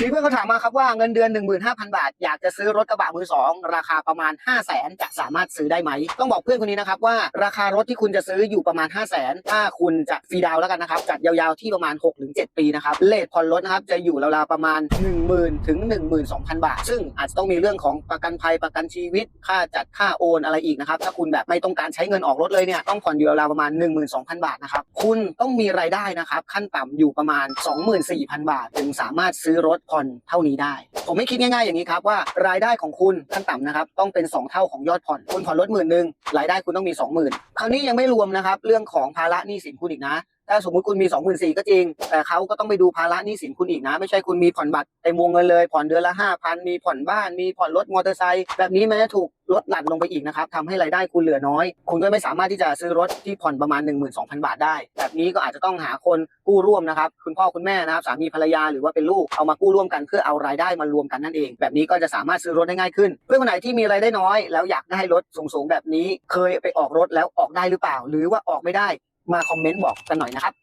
มีเพื่อนเขาถามมาครับว่าเงินเดือน 15,000 บาท อยากจะซื้อรถกระบะมือสองราคาประมาณ 5 0 0แสนจะสามารถซื้อได้ไหม ต้องบอกเพื่อนคนนี้นะครับว่าราคารถที่คุณจะซื้ออยู่ประมาณ 5 0 0แสนถ้าคุณจะฟรีดาวแล้วกันนะครับจัดยาวๆที่ประมาณ 6-7 ปีนะครับเลทผ่อนรถนะครับจะอยู่ราวๆประมาณ 10,000 ถึง 12,000 บาท ซึ่งอาจจะต้องมีเรื่องของประกันภัยประกันชีวิต ค่าจัดค่าโอนอะไรอีกนะครับถ้าคุณแบบไม่ต้องการใช้เงินออกรถเลยเนี่ยต้องผ่อนอยู่ราวๆประมาณ 12,000 บาทนะครับ คุณต้องมีรายได้นะครับ ขั้นต่ำอยู่ประมาณ 24,000 บาท ถึงสามารถซื้อรถผ่อนเท่านี้ได้ ผมไม่คิดง่ายๆอย่างนี้ครับว่ารายได้ของคุณขั้นต่ำนะครับต้องเป็น 2 เท่าของยอดผ่อนคุณผ่อนรถหมื่นหนึ่งรายได้คุณต้องมี 20,000 คราวนี้ยังไม่รวมนะครับเรื่องของภาระหนี้สินคุณอีกนะถ้าสมมุติคุณมี 2 4 0 0 0ก็จริง แต่เขาก็ต้องไปดูภาระหนี้สินคุณอีกนะ ไม่ใช่คุณมีผ่อนบัตรเต็มวงเงินเลย ผ่อนเดือนละ 5,000 มีผ่อนบ้าน มีผ่อนรถมอเตอร์ไซค์ แบบนี้มันจะถูกลดหลั่นลงไปอีกนะครับทำให้รายได้คุณเหลือน้อย คุณก็ไม่สามารถที่จะซื้อรถที่ผ่อนประมาณ 12,000 บาทได้ แบบนี้ก็อาจจะต้องหาคนกู้ร่วมนะครับ คุณพ่อคุณแม่นะครับ สามีภรรยาหรือว่าเป็นลูก เอามากู้ร่วมกันเพื่อเอารายได้มารวมกันนั่นเอง แบบนี้ก็จะสามารถซื้อรถได้ง่ายขึ้น เพื่อนคนไหนที่มีรายได้น้อย แล้วอยากได้รถสูงๆแบบนี้ เคยไปออกรถแล้วออกได้หรือเปล่า หรือว่าออกไม่ได้ มาคอมเมนต์บอกกันหน่อยนะครับ